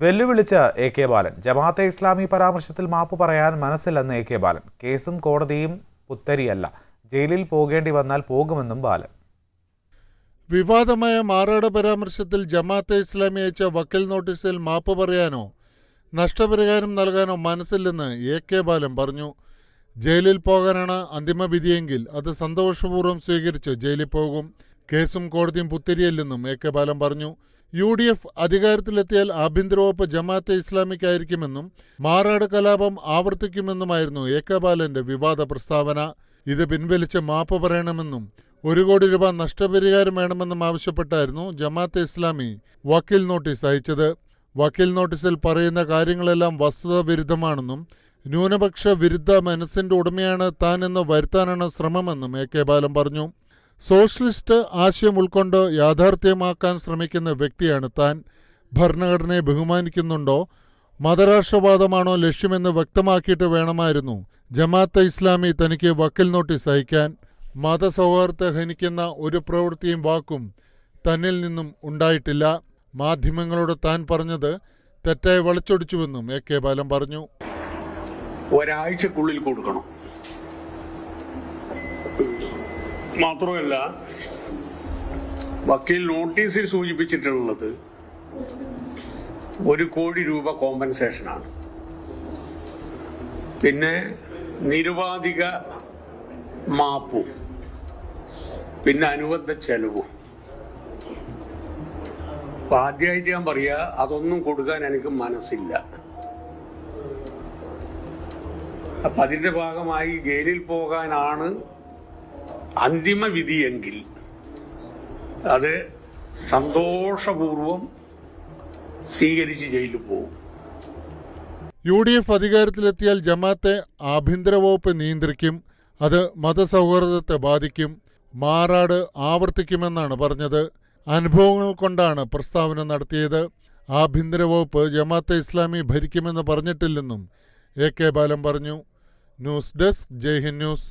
വെല്ലുവിളിച്ച എ കെ ബാലൻ. ജമാഅത്തെ ഇസ്ലാമി പരാമർശത്തിൽ മാപ്പ് പറയാൻ മനസ്സില്ലെന്ന് എ കെ ബാലൻ. കേസും കോടതിയും പുത്തരിയല്ല. ജയിലിൽ പോകേണ്ടി വന്നാൽ പോകുമെന്നും ബാലൻ. വിവാദമായ മാറാട് പരാമർശത്തിൽ ജമാഅത്തെ ഇസ്ലാമി അയച്ച വക്കീൽ നോട്ടീസിൽ മാപ്പ് പറയാനോ നഷ്ടപരിഹാരം നൽകാനോ മനസ്സില്ലെന്ന് എ കെ ബാലൻ പറഞ്ഞു. ജയിലിൽ പോകാനാണ് അന്തിമ വിധിയെങ്കിൽ അത് സന്തോഷപൂർവം സ്വീകരിച്ച് ജയിലിൽ പോകും. കേസും കോടതിയും പുത്തിരിയല്ലെന്നും എ കെ ബാലൻ പറഞ്ഞു. യു ഡി എഫ് അധികാരത്തിലെത്തിയാൽ ആഭ്യന്തരവകുപ്പ് ജമാഅത്തെ ഇസ്ലാമിക്കായിരിക്കുമെന്നും മാറാട് കലാപം ആവർത്തിക്കുമെന്നുമായിരുന്നു എ കെ ബാലന്റെ വിവാദ പ്രസ്താവന. ഇത് പിൻവലിച്ച് മാപ്പ് പറയണമെന്നും ഒരു കോടി രൂപ നഷ്ടപരിഹാരം വേണമെന്നും ആവശ്യപ്പെട്ടായിരുന്നു ജമാഅത്തെ ഇസ്ലാമി വക്കീൽ നോട്ടീസ് അയച്ചത്. വക്കീൽ നോട്ടീസിൽ പറയുന്ന കാര്യങ്ങളെല്ലാം വസ്തുതാ വിരുദ്ധമാണെന്നും ന്യൂനപക്ഷ വിരുദ്ധ മനസ്സിന്റെ ഉടമയാണ് താൻ എന്ന് വരുത്താനാണ് ശ്രമമെന്നും എ കെ ബാലൻ പറഞ്ഞു. സോഷ്യലിസ്റ്റ് ആശയം ഉൾക്കൊണ്ട് യാഥാർത്ഥ്യമാക്കാൻ ശ്രമിക്കുന്ന വ്യക്തിയാണ് താൻ. ഭരണഘടനയെ ബഹുമാനിക്കുന്നുണ്ടോ? മതരാഷ്ട്രവാദമാണോ ലക്ഷ്യമെന്ന് വ്യക്തമാക്കിയിട്ട് വേണമായിരുന്നു. ജമാഅത്തെ ഇസ്ലാമി തനിക്ക് വക്കൽ നോട്ടീസ് അയക്കാൻ മതസൗഹാർദ്ദത്തെ ഹനിക്കുന്ന ഒരു പ്രവൃത്തിയും വാക്കും തന്നിൽ നിന്നും ഉണ്ടായിട്ടില്ല. മാധ്യമങ്ങളോട് താൻ പറഞ്ഞത് തെറ്റായി വളച്ചൊടിച്ചുവെന്നും എ കെ ബാലൻ പറഞ്ഞു. ഒരാഴ്ചക്കുള്ളിൽ കൊടുക്കണം. മാത്രമല്ല വക്കീൽ നോട്ടീസിൽ സൂചിപ്പിച്ചിട്ടുള്ളത് ഒരു കോടി രൂപ കോമ്പൻസേഷനാണ്. പിന്നെ നിരുപാധിക മാപ്പും പിന്നെ അനുബന്ധ ചെലവും. അപ്പൊ ആദ്യമായിട്ട് ഞാൻ പറയാ അതൊന്നും കൊടുക്കാൻ എനിക്ക് മനസ്സില്ല. അപ്പൊ അതിന്റെ ഭാഗമായി ജയിലിൽ പോകാനാണ് അന്തിമ വിധിയെങ്കിൽ അത് സന്തോഷപൂർവം സ്വീകരിച്ച് ജയിലിൽ പോകും. യു ഡി എഫ് അധികാരത്തിലെത്തിയാൽ ജമാത്തെ ആഭ്യന്തര വകുപ്പ് നിയന്ത്രിക്കും അത് മതസൗഹാർദ്ദത്തെ ബാധിക്കും മാറാട് ആവർത്തിക്കുമെന്നാണ് പറഞ്ഞത്. അനുഭവങ്ങൾ കൊണ്ടാണ് പ്രസ്താവന നടത്തിയത്. ആഭ്യന്തര വകുപ്പ് ജമാഅത്തെ ഇസ്ലാമി ഭരിക്കുമെന്ന് പറഞ്ഞിട്ടില്ലെന്നും എ കെ ബാലൻ പറഞ്ഞു. News desk Jaihind news.